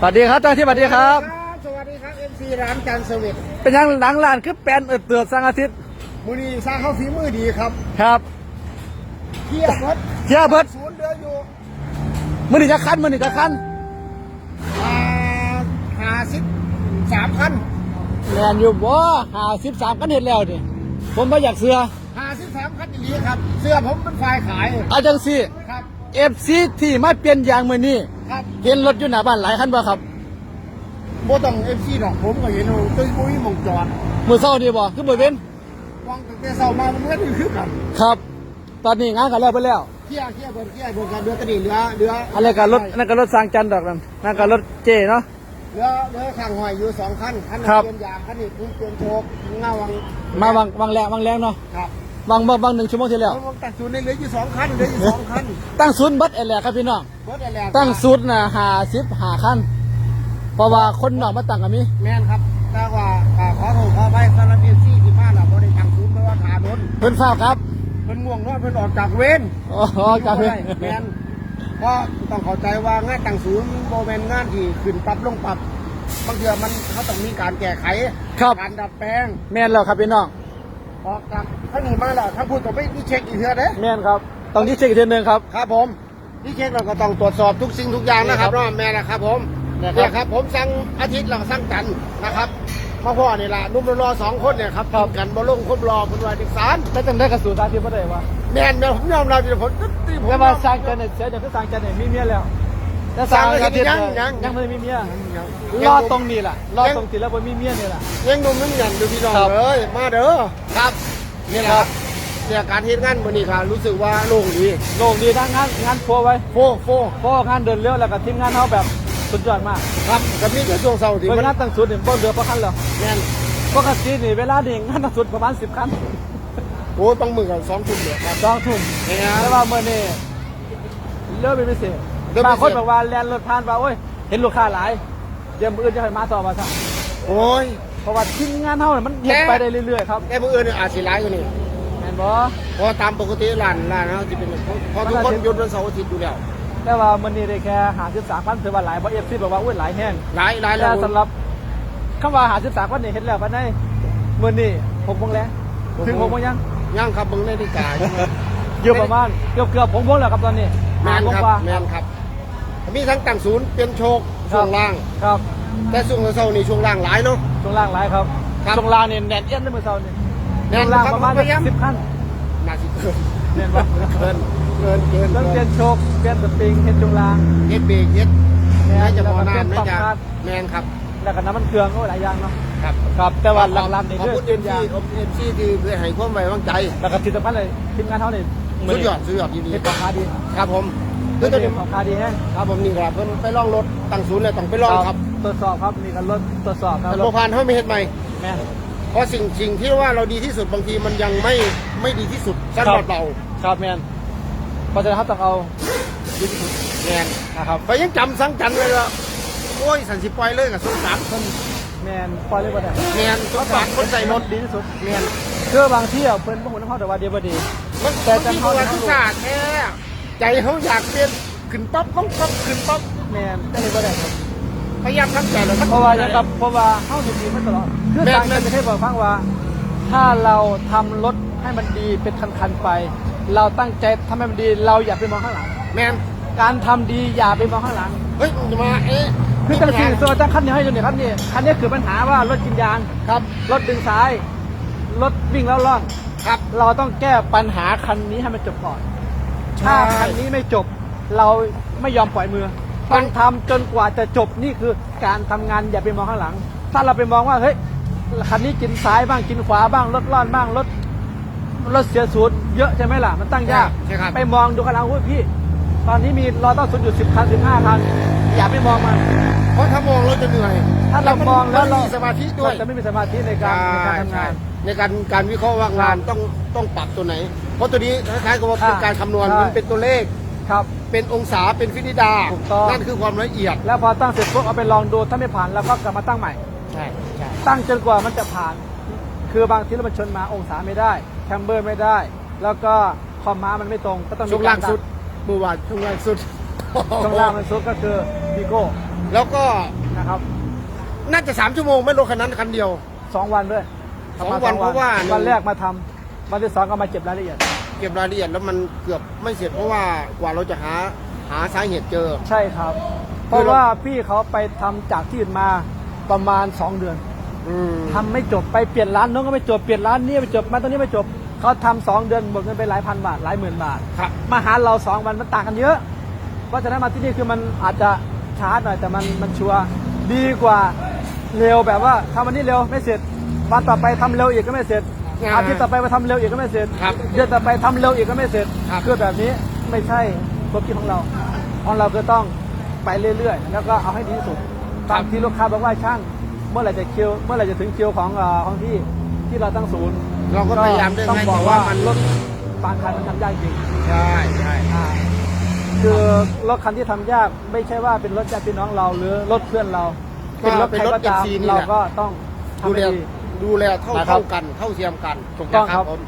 สวัสดีครับเจ้าที่สวัสดีครับ สวัสดีครับเอ็มซีร้านจันทร์สวิตเป็นยังหลังลานคือแปลนเอิดเตือดสังอาทิตย์มูนีสร้างเข้าฝีมือดีครับ ครับเทียบรถเที่ยวเบิดศูนย์เดืออยู่มือนี่จะคันมือนี่จะคันอ่าหาสิบสามพันแมนอยู่บ่หาสิบสามกันเห็นแล้วนี่ผมไม่อยากเสือหาสิบสามพันอย่างนี้ครับ เสื้อผมเป็นฝ่ายขายอาจังซีครับเอฟซีที่มาเปลี่ยนยางมือนี่ ครับเห็นรถอยู่หน้าบ้านหลายคันบ่ครับโบต้องเอฟซีดอกผมก็เห็นว่าตุ้ยมุ้ยหมองจอดมือเศร้าดีบ่คือบ่เว้นวางตั้งแต่เช้ามามันก็อยู่คือกันครับ ตอนนี้งานกันแล้วไปแล้วเที่ยเที่ยเบิร์เที่ยเบิร์กันเดือตะดีเหลือเหลืออะไรกับรถนั่นกับรถสร้างจันทร์ดอกนั่นนั่นกับรถเจเนาะเหลือเหลือข้างหอยอยู่สองคันคันหนึงครับเปลี่ยนยางคันนี้เปลี่ยนโชคเงาวังมาวางวางแรงวางแรงเนาะครับ วางวางวางหนึ่งชั่วโมงที่แล้วเอาตั้งศูนย์ในเหลืออยู่สองคันเหลืออยู่สองคันตั้งศูนย์เบัดเอแหละครับพี่น้องเบิร์ดอะไรตั้งศูนย์นะหาสิบหาคันเพราะว่าคนนอกมาตั้งกันมีแม่นครับแต่ว่าอ่าขอโทษขอไปสำหรับเอฟซีที่มาเราบริตั้งศูนย์เพราะว่าขาโดนเพิ่นทราบครับเพิ่นง่วงนอนเพิ่นออกจากเวร อ๋อจากเพิ่นแม่นเพราะต้องเข้าใจว่างานตั้งศูนย์โมเมนงานที่ขึ้นปรับลงปรับบางเทื่อมันเขาต้องมีการแก้ไข ครับ การดัดแปลง แม่นแล้วครับพี่น้อง ออกจากถ้าหนีมาแล้วถ้าพูดก็ไม่นี่เช็คอีกเทื่อเด้แม่นครับต้องที่เช็คอีกทีหนึงครับครับผมนี่เช็คเราก็ต้องตรวจสอบทุกสิ่งทุกอย่างนะครับนี่ครับเนาะแม่นะครับ ผมนะครับเนี่ยครับ ผมสั่งอาทิตย์เราสั่งจันทร์นะครับพ่อพ่อนี่ล่ะนุ่มรอสองคนเนี่ยครับทำกันบ่ลงครบรอคนว่าดิสานแต่จังได้กระสูตรตามที่บ่ได้ว่าแม่นเดี๋ยวผมยอมรับเดี๋ยวผมตีผมแต่ว่าสร้างจันทร์เนี่ยเสียเดี๋ยวคือสร้างจันทร์เนี่ยมีเมียแล้ว แต่สร้างอาทิตย์ยังเนี่ยยังยังไม่มีเมียยังรอตรงนี้ล่ะรอตรงที่แล้วบ่มีเมียนี่ล่ะยังหนุ่มนั่งยันดูพี่น้องครับเลยมาเด้อครับนี่แหละครับเนี่ยการเฮ็ดงานมื้อนี้ครับรู้สึกว่าโล่งดีโล่งดีนะงานงานโฟไว้โฟโฟโฟงานเดินเร็วแล้วก็ทีมงานเฮาแบบสุดยอดมาก ครับกับนี่ก็ช่วงเช้าที่เวมันลาตั้งศูนย์เนี่ยบ่เดือพอคันแล้วแม่นปกตินี่เวลานี่งานตั้งศูนย์ประมาณ10คันโอ้ต้องมือกันสองทุ่มเดียวครับสองทุ่มเนี่ยแต่ว่าเมื่อนี่เริ่มเป็นพิเศษเริ่มพิเศษ บางคนบอกว่าแลนรถผ่านว่าโอ้ยเห็นลูกค้าหลายเดี๋ยวมืออื่นจะให้มาต่อมาซะโอ้ยเพราะว่าทีมงานเท่าเนี่ยมันเห็นแกไปได้เรื่อยๆครับแต่มื้ออื่นเนี่ยอาจสิหลายกว่านี้แม่นบ่เพราะตามปกติร้านร้านเขาจะเป็นเพราะทุกคนหยุดวันเสาร์อาทิตย์อยู่แล้วแต่ว่ามื่อนี้ได้แค่หาสิบสามพันถือว่าหลายเพราะเอฟซีบอกว่าอุ้ยหลายแห้งหลายหลายแล้แต่วสำหรับคำว่าหาสิบสามพันนี่เห็นแล้วภายในมื่อนี้หกโมงแล้วถึงหกโมงยังย่างครับเบิ่งนาฬิกาใช่ไหมอยู่ประมาณเกือบเกือบหกโมงแล้วครับตอนนี้แมนหกครับกว่าแมนครับ มีทั้งตั้งศูนย์เป็นโชคครับช่วงล่าง ครับแต่ช่วงเช้านี่ช่วงล่างหลายเนาะ ช่วงล่างหลายครับครับ ช่วงล่างเนี่ยแน่นเอี้ยนได้มือเช้านี่แน่ช่วนงล่างครับประมาณพยายามสิบขั้นน่าสิเกินแน่นว่าเกินเกินเกินต้องเปลี่ยนโชคเปลี่ยนสปริงเห็นช่วงล่าง เฮ็ดเบรกเฮ็ดแม่นน่าจะพอแล้วก็น้ำเปลี่น่ายนจะปรับคาดแมนครับแล้วก็น้ำมันเครื่องก็หลายอย่างเนาะครับครับแต่ว่าหลักๆนี่ขอบคือคุณเอ็มซีเอ็มซีที่เพื่อให้ความไว้วางใจแล้วก็ที่สำคัญเลยทีมงานเขาเนี่ยสุดยอดสุดยอดดีเห็นของค้าดีๆครับผมเพื่ คืออตัวนี้ของคาดีแฮะครับผมนี่ครับเพิ่นไปลองรถตั้งศูนย์เลยต้องไปลองครับตรวจสอบครับนี่ก็รถตรวจสอบครับแต่โลถพานเขาไม่เฮ็ดใหม่แม่นเพราะสิ่งสิ่งที่ว่าเราดีที่สุดบางทีมันยังไม่ไม่ดีที่สุดสำหรับเราครับแมนเพราะฉะนั้นครับต้องเอาดีที่สุดแมนนะครับไปยังจำสังจันเลยว่าโอ้ยสันสิปล่อยเลยกับสงสารคนแมนปล่อยเลยบ่ได้แมนสงสารคนใส่รถดีที่สุดแมนคือบางที่เพิ่นบ่ฮู้นเฮาแต่ว่าเดียวบ่ดีมันแต่จัจังงเขาทุกศาสตร์แท้ ใจเขาอยากเป็นขึ้นปั๊บต้องปั๊บขึ้นปั๊บแมนแต่เฮ็ดบ่ได้ครับพยายามทำใจแล้วมันเพราะว่าอย่างกับเพราะว่าเฮาสิดีมาตลอดคือแม่นทางแม่การนจะให้บอกฟังว่า ถ้าเราทำรถให้มันดีเป็นคันๆไป เราตั้งใจทำให้มันดีเราอย่าไปมองข้างหลังแมนการทำดีอย่าไปมองข้างหลังเฮ้ยจะมาเอ๊ะคือจังสี่โซจังคันนี้ให้ดูเนี่ยครับนี่คันนี้คือปัญหาว่ารถกินยางครับรถดึงซ้ายรถวิ่งแล้วล่องครับ เราต้องแก้ปัญหาคันนี้ให้มันจบก่อน ใช่ ถ้าคันนี้ไม่จบ เราไม่ยอมปล่อยมือมันต้องทำจนกว่าจะจบนี่คือการทำงานอย่าไปมองข้างหลัง ถ้าเราไปมองว่าเฮ้ยคันนี้กินซ้ายบ้างกินขวาบ้างรถล่อนบ้างรถรถเสียศูนย์เยอะใช่ไหมล่ะมันตั้งยากใช่ครับ ไปมองดูข้างหลังเฮ้ยพี่ ตอนนี้มีรอต้องศูนย์อยู่สิบคันสิบห้าคันอย่าไปมองมัน เพราะถ้ามองเราจะเหนื่อยถ้าเรามองแล้วนเรามีสมาธิด้วยเราจะไม่มีสมาธิในการในการทำงาน ในการการวิเคราะห์ว่างานต้องต้องปรับตัวไหน เพราะตัวนี้คล้ายๆกับว่าเป็นอ่าการคำนวณใช่ มันเป็นตัวเลข ครับ เป็นองศาเป็นฟินิดา ถูกต้อง นั่นคือความละเอียด แล้วพอตั้งเสร็จปุ๊บเอาไปลองดูถ้าไม่ผ่านเราก็กลับมาตั้งใหม่ ใช่ใช่ตั้งจนกว่ามันจะผ่าน คือบางทีรถมันชนมาองศาไม่ได้ แคมเบอร์ไม่ได้ แล้วก็คอมม้ามันไม่ตรง ก็ต้องมีช่วงล่างสุดกเมื่อวานช่วงล่างสุดรดัดช่วงล่างมันสุดก็คือวีโก้แล้วก็นะครับน่าจะสามชั่วโมงไม่รถคันนั้นคันเดียว สองวันด้วย สองวันทำมเพราะว่าวันแรกมาทำวันที่สองก็มาเก็บรายละเอียด เก็บรายละเอียดแล้วมันเกือบไม่เสร็จเพราะว่ากว่าเราจะหาหาสาเหตุเจอ ใช่ครับ เพคือราะเราว่าพี่เขาไปทำจากที่อื่นมาประมาณ2เดือนอืมทำไม่จบไปเปลี่ยนร้านนู้นก็ไม่จบเปลี่ยนร้านนี้ไม่จบมาตรงนี้ไม่จบเขาทำสองเดือนหมดเงินไปหลายพันบาทหลายหมื่นบาทครับมาหาเราสองวันมันต่างกันเยอะ เพราะฉะนั้นมาที่นี่คือมันอาจจะช้าหน่อยแต่มันมันชัวร์ดีกว่าเร็วแบบว่าทำวันนี้เร็วไม่เสร็จ วันต่อไปทำเร็วอีกก็ไม่เสร็จ อ่าอาทิตย์ต่อไปมาทำเร็วอีกก็ไม่เสร็จ ครับเดือนต่อไปทำเร็วอีกก็ไม่เสร็จครับคือแบบนี้ไม่ใช่ความคิดของเรา ของเราคือต้องไปเรื่อยๆ แล้วก็เอาให้ดีที่สุดบางทีลูกค้าบอกว่าช่าง เมื่อไหร่จะคิว เมื่อไหร่จะถึงคิวของเอ่อของที่ที่เราตั้งศูนย์เราก็พยายามเร่งต้องให้บอกแต่ว่าว่ามัน รถบางคันมันทำยากจริง ใช่ใช่ อ่าคือรถคันที่ทำยากไม่ใช่ว่าเป็นรถญาติพี่น้องเราหรือรถเพื่อนเราเป็นรถใครก็ตามเป็นรถ FC นี่เราแหละก็ต้องทำดูแลให้ดี ดูแลเท่านะครับเท่ากันเท่าเทียมกันถูกต้องนะครับผม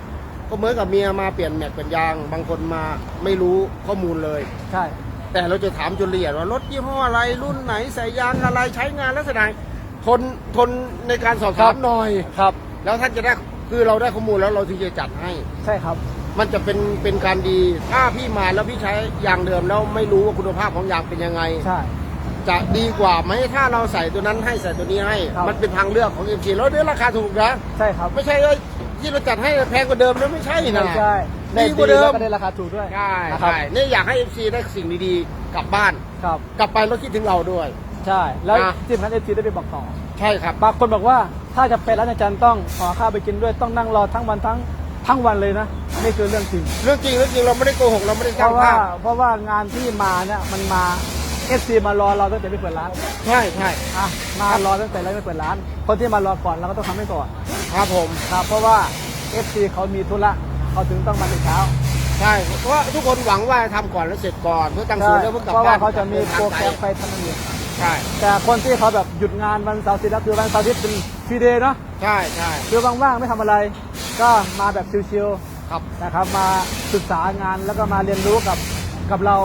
ก็เหมือนกับเมียมาเปลี่ยนแม็กเป็นยาง บางคนมาไม่รู้ข้อมูลเลย ใช่ แต่เราจะถามจนละเอียดว่ารถยี่ห้ออะไรรุ่นไหนใส่ยางอะไรใช้งานลักษณะไหนทนทนในการสอบถามหน่อย ครับ แล้วท่านจะได้คือเราได้ข้อมูลแล้วเราถึงจะจัดให้ ใช่ครับ มันจะเป็นเป็นการดีถ้าพี่มาแล้วพี่ใช้ยางเดิมแล้วไม่รู้ว่าคุณภาพของยางเป็นยังไง ใช่ จะดีกว่าไหมถ้าเราใส่ตัวนั้นให้ใส่ตัวนี้ให้ ครับ มันเป็นทางเลือกของเอ็มซีแล้วเนื้อราคาถูกนะใช่ครับไม่ใช่ว่าที่เราจัดให้แพงกว่าเดิมแล้วไม่ใช่นะไม่ใช่ได้ดีกว่าเดิแล้วมก็ได้ราคาถูกด้วยใช่นะครับใช่เนี่ยอยากให้เอฟซีได้สิ่งดีๆกลับบ้าน ครับ กลับไปแล้วคิดถึงเราด้วย ใช่ แล้วอะ ที่สำคัญเอฟซีได้ไปบอกต่อ ใช่ครับ บางคนบอกว่าถ้าจะไปร้านอาจารย์ต้องขอข้าวไปกินด้วยต้องนั่งรอทั้งวันทั้งทั้งวันเลยนะนี่คือเรื่องจริง เรื่องจริงเรื่องจริงเราไม่ได้โกหกเราไม่ได้เพสร้างราะว่าภาพเพราะว่างานที่มาเนี่ยมันมา เอฟซีมารอเราตั้งแต่ไม่เปิดร้านใช่ใช่อะมารอตั้งแต่เราไม่เปิดร้าน คนที่มารอก่อนเราก็ต้องทำให้ก่อนครับผมครับเพราะว่าเอฟซีเขามีธุระเขาถึงต้องมาในเช้าใช่เพราะว่าทุกคนหวังว่าทำก่อนแล้วเสร็จก่อนเพื่อตั้งศูใช่นย์แล้วเพื่อกลับเพราะบ้าว่านเขาจะมีโปรแกรมไปไปทำงานใช่แต่คนที่เขาแบบหยุดงานวันเสาร์อาทิตย์แล้วคือวันเสาร์อาทิตย์เป็นฟรีเดย์เนาะใช่ใช่คือว่างๆไม่ทำอะไร ก็มาแบบชิลครับ ๆนะครับมาศึกษางานแล้วก็มาเรียนรู้กับกับเรา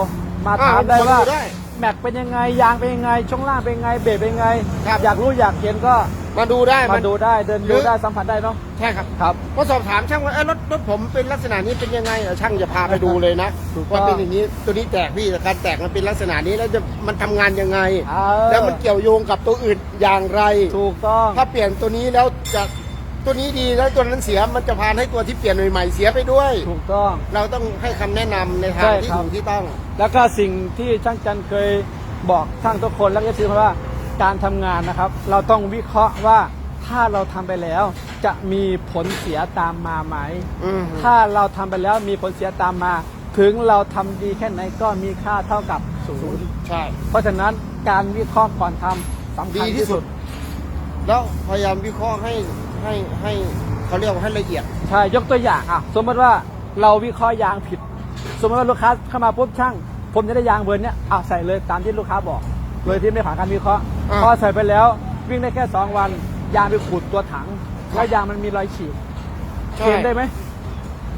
มาอ่าถามได้คนว่าดูได้ แม็กเป็นยังไง ยางเป็นยังไง ช่วงล่างเป็นยังไง เบรกเป็นยังไง ครับ อยากรู้อยากเห็นก็มาดูได้มาดูได้เดินหรืดูอได้สัมผัสได้เนาะใช่ครับครับก็สอบถามช่างว่าเอ้ยรถรถผมเป็นลักษณะนี้เป็นยังไงเออช่างจะพาไปดูเลยนะถูกต้องว่าเป็นอย่างนี้ตัวนี้แตกพี่แต่การแตกมันเป็นลักษณะนี้แล้วจะมันทำงานยังไงเออแล้วมันเกี่ยวโยงกับตัวอื่นอย่างไร ถูกต้องถ้าเปลี่ยนตัวนี้แล้วจะ ตัวนี้ดีแล้วตัวนั้นเสียมันจะพานให้ตัวที่เปลี่ยนใหม่ๆเสียไปด้วย ถูกต้อง เราต้องให้คำแนะนำในทางใช่ที่ครับ ถูกที่ต้อง แล้วก็สิ่งที่ช่างจันเคยบอกช่างทุกคนแล้วก็คือว่าการทำงานนะครับ เราต้องวิเคราะห์ว่าถ้าเราทำไปแล้ว จะมีผลเสียตามมาไหม อืมถ้าเราทำไปแล้วมีผลเสียตามมา ถึงเราทำดีแค่ไหนก็มีค่าเท่ากับศูนย์ใช่ เพราะฉะนั้นการวิเคราะห์ก่อนทำสำดีคัญที่ที่สุสุด ด แล้วพยายามวิเคราะห์ให้ ให้ให้เขาเรียกว่าให้ละเอียด ใช่ยกตัวอย่างอะสมมติว่าเราวิเคราะห์ยางผิด สมมติว่าลูกค้าเข้ามาปุ๊บช่าง ผมจะได้ยางเบอร์เนี้ยอะใส่เลยตามที่ลูกค้าบอก โดยที่ไม่ผ่านการวิเคราะห์อ่าพอใส่ไปแล้ว วิ่งได้แค่ 2 วัน ยางไปขูดตัวถังแล้วยางมันมีรอยฉีกใช่เค็มได้ไหม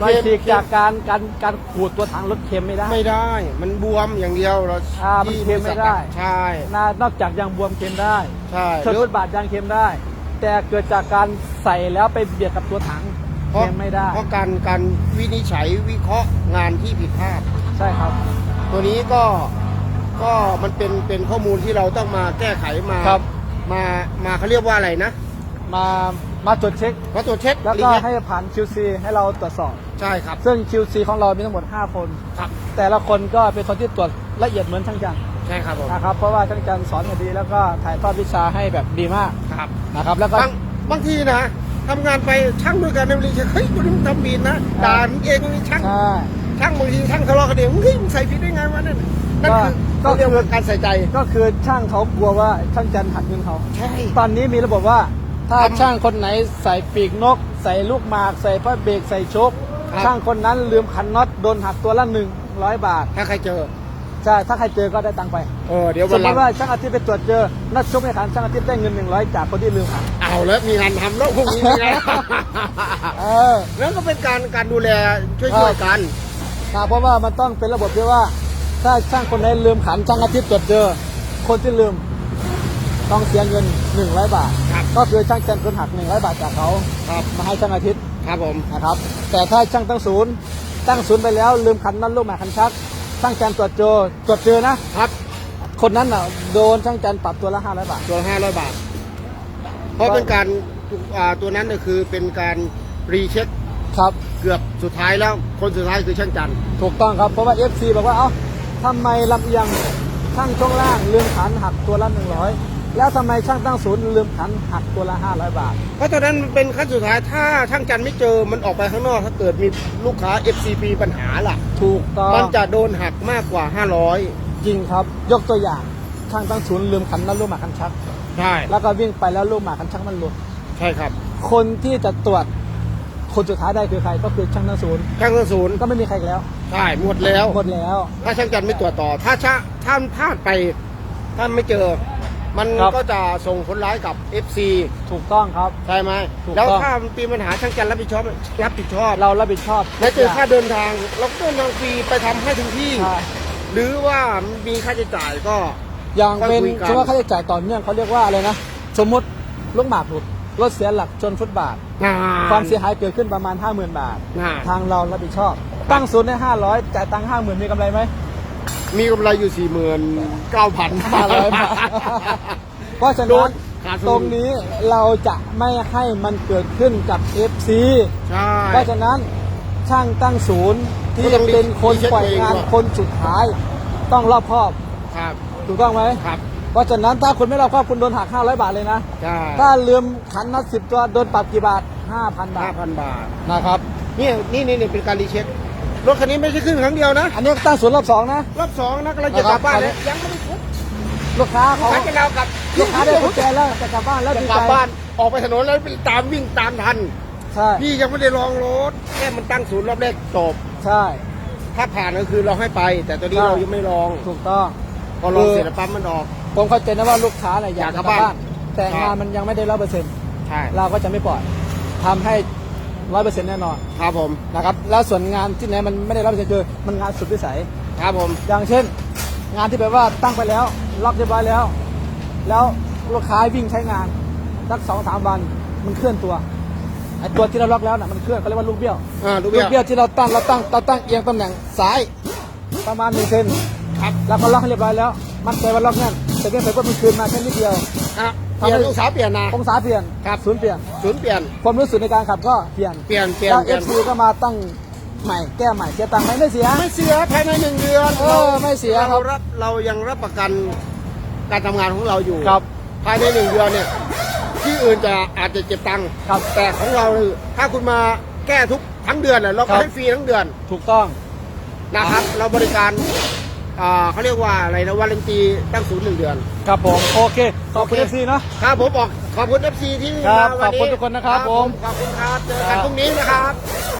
รอยฉีกจากการการการขูดตัวถังรถเค็มไม่ได้ ไม่ได้ มันบวมอย่างเดียวเราอ่ามันเค็มไม่ได้ ใช่นะนอกจากยางบวมเค็มได้ใช่เชิญฟุตบาทยางเค็มได้ แต่เกิดจากการใส่แล้วไปเบียดกับตัวถังเพราะเค็มไม่ได้ เพราะการการวินิจฉัยวิเคราะห์งานที่ผิดพลาด ใช่ครับ ตัวนี้ก็ก็มันเป็นเป็นข้อมูลที่เราต้องมาแก้ไขมาครับ มามาเขาเรียกว่าอะไรนะมามาตรวจเช็ค มาตรวจเช็คแล้วก็อะไรเงี้ยให้ผ่าน QC ให้เราตรวจสอบ ใช่ครับซึ่ง QC ของเรามีทั้งหมด 5 คน ครับ แต่ละคนก็เป็นคนที่ตรวจละเอียดเหมือนช่างจัน ใช่ครับผมนะครับเพราะว่าช่างจันสอนมาดีแล้วก็ถ่ายทอดวิชาให้แบบดีมากครับนะครับ แล้วก็ บางบางทีนะทำงานไปช่างด้วยกันในบริษัทเฮ้ยตัวนี้มันทำผิดนะด่าเองมันช่างใช่ช่างบางทีช่างทะเลาะกันเองเฮ้ยมึงใส่ผิดได้ไงวะนั่นนั่นก็คือก็เขาเรียกว่าการใส่ใจก็คือช่างเขากลัวว่าช่างจันหักเงินเขา ใช่ ตอนนี้มีระบบว่าถ้าครับช่างคนไหนใส่ปีกนก ใส่ลูกหมาก ใส่ผ้าเบรกใส่โชคครับ ช่างคนนั้นลืมขันน็อตโดนหักตัวละหนึ่งร้อยบาท ถ้าใครเจอ ใช่ถ้าใครเจอก็ได้ตังค์ไปเออเดี๋ยวสวัมนมหลังติว่าช่างอาทิตย์ไปตรวจเจอ นัดชกในขันช่างอาทิตย์ได้เงินหนึ่งร้อยจากคนที่ลืมขันเอาแล้วมีงานทำแล้วพวกนี้มีงาน เออ แล้วก็เป็นการการดูแลช่วยช่วยๆกันครับเพราะว่ามันต้องเป็นระบบที่ว่า ถ้าช่างคนไหนลืมขันช่างอาทิตย์ตรวจเจอ คนที่ลืม ต้องเสียเงิน100บาท ครับก็คือช่างแจนคนหัก100บาทจากเขาครับ มาให้ช่างอาทิตย์ครับผมนะครับ แต่ถ้าช่างตั้งศูนย์ตั้งศูนย์ไปแล้วลืมขันน็อตลูกหมากคันชัก ช่างแจนตรวจเจอตรวจเจอนะ ครับ คนนั้นน่ะโดนช่างแจนปรับตัวละ500บาท ตัวห้าร้อยบาท เพราะเป็นการอ่าตัวนั้นเนี่ยคือเป็นการรีเช็คครับ เกือบสุดท้ายแล้วคนสุดท้ายคือช่างจันทร์ถูกต้องครับ เพราะว่า FC บอกว่าเอ้าทำไมลำเอียงช่างช่วงล่างลืมขันหักตัวละ100 แล้วทำไมช่างตั้งศูนย์ลืมขันหักตัวละ500 บาท เพราะตอนนั้นมันเป็นขั้นสุดท้ายถ้าช่างจันทร์ไม่เจอมันออกไปข้างนอกถ้าเกิดมีลูกค้า FCP ปัญหาล่ะ ถูกต้องมันจะโดนหักมากกว่า 500 จริงครับ ยกตัวอย่างช่างตั้งศูนย์ลืมขันน็อตลูกหมากคันชัก ใช่ แล้วก็วิ่งไปแล้วลูกหมากคันชักมันหลุดใช่ครับ คนที่จะตรวจคนสุดท้ายได้คือใครก็คือช่างตั้งศูนย์ช่างศูนย์ก็ไม่มีใครอีกแล้ว ใช่หมดแล้วหมดแล้ว ถ้าช่างจันทร์ไม่ตรวจต่อ ถ้าช่าถ้าพลาดไปถ้าไม่เจอ มันครับ ก็จะส่งผลร้ายกับ FC ถูกต้องครับ ใช่ไหมถูกต้องแล้วถ้ามันมีปัญหาช่างจันทร์รับผิดชอบรับผิดชอบเรารับผิดชอบและเจอค่าเดินทางเราก็เดินทางฟรีไปทำให้ถึงที่ ใช่หรือว่ามีค่าใช้จ่ายก็ อย่างเป็นค่อยคุยกัน สมมติว่าค่าใช้จ่ายต่อเนื่องเขาเรียกว่าอะไรนะ สมมติลูกหมากหลุดรถเสียหลักชนฟุตบาทงานความเสียหายเกิดขึ้นประมาณ 50,000 บาทงาน ทางเรารับผิดชอบ ตั้งศูนย์ได้ 500 จ่ายตังค์50,000 มีกำไรไหม มีกำไรอยู่สี่หมื่นเก้าพัน500บาทเพราะฉะโดนั้นนขาดทุน ตรงนี้เราจะไม่ให้มันเกิดขึ้นกับ FC ใช่ เพราะฉะนั้นช่างตั้งศูนย์ที่ก็ต้องรีเป็นคนรีเช็คปล่อยตัวเองงานด้วยคนสุดท้ายต้องรอบคอบครับถูกต้องไหมครับเพราะฉะนั้นถ้าคุณไม่รอบคอบคุณโดนหัก500 บาทเลยนะ ใช่ถ้าลืมขันนัดสิบตัวโดนปรับกี่บาท 5,000 บาห้าทพันบาท นะครับ เนี่ยนี่นี่นี่เป็นการรีเช็ค รถคันนี้ไม่ใช่ขึ้นครั้งเดียวนะ อันนี้ตั้งศูนย์รอบสองนะ รอบสองนะกำลังจะกลับบ้านแล้วยังไม่ได้ทุบลูกค้าเขาขายกันแล้วกลับลูกค้าได้กุญแจแล้วจะกลับบ้านแล้วจะดีกลัใจบบ้านออกไปถนนแล้วไปตามวิ่งตามทันใช่พี่ยังไม่ได้ลองรถแค่มันตั้งศูนย์รอบแรกจบใช่ ถ้าผ่านก็คือเราให้ไป แต่ตอนนี้ใช่เรายังไม่ลองถูกต้องพอลองคือเสร็จแล้วปั๊มมันออก ผมเข้าใจนะว่าลูกค้าเนี่ยอยากอยากกจะลักลับบบ้านบ้าน แต่งานมันยังไม่ได้ร้อยเปอร์เซ็นต์ใช่เราก็จะไม่ปล่อยทำให้ ร้อยเปอร์เซ็นต์แน่นอนครับผมนะครับแล้วส่วนงานที่ไหนมันไม่ได้รับเปอร์เซ็นต์คือมันงานสุดวิสัยครับผมอย่างเช่น งานที่แบบว่าตั้งไปแล้วล็อกเรียบร้อยแล้ว แล้วลูกค้าวิ่งใช้งานสักสองสามวันมันเคลื่อนตัวไอ้ตัวที่เราล็อกแล้วน่ะมันเคลื่อนเขาเรียกว่าลูกเบี้ยวอ่าดูลูเบี้กยเบี้ยวที่เราตั้งเราตั้งเราตั้งเอียงตำแหน่งซ้ายประมาณหนึ่งเซนครับแล้วก็ล็อกให้เรียบร้อยแล้ว มันใจว่าล็อกแน่นแต่เพียงแต่ว่ามันคืนมาแค่นิดเดียวอะ เปลี่ยนองศาเปลี่ยนนะองศาเปลี่ยนครับศูนย์เปลี่ยนศูนย์เปลี่ยนความรู้สึกในการขับก็เปลี่ยนเปลี่ยนเปลี่ยนแล้วเปเอลี่ยนฟซีก็มาตั้งใหม่แก้ใหม่เสียตังค์ไหมไม่เสียไม่เสียภายในหนึ่งเดือนเออไม่เสียครัเราบรับเรายังรับประกันการทำงานของเราอยู่ครับภายในหนึ่งเดือนเนี่ยที่อื่นจะอาจจะเก็บตังค์ครับแต่ของเราคือถ้าคุณมาแก้ทุกทั้งเดือนน่ะเราครัก็บให้ฟรีทั้งเดือน ถูกต้องนะครับ เราบริการ อ่าเขาเรียกว่าอะไรนะวาเลนตีตั้งศูนย์หนึ่งเดือน ครับผม โอเค ขอบคุณโอเอเคฟซีเนาะ ครับผมบอกขอบคุณ FC ที่ครัมาบวันนี้ขอบคุณทุกคนนะครับผม ขอบคุณครับเจอกันพรุ่งนี้นะครับ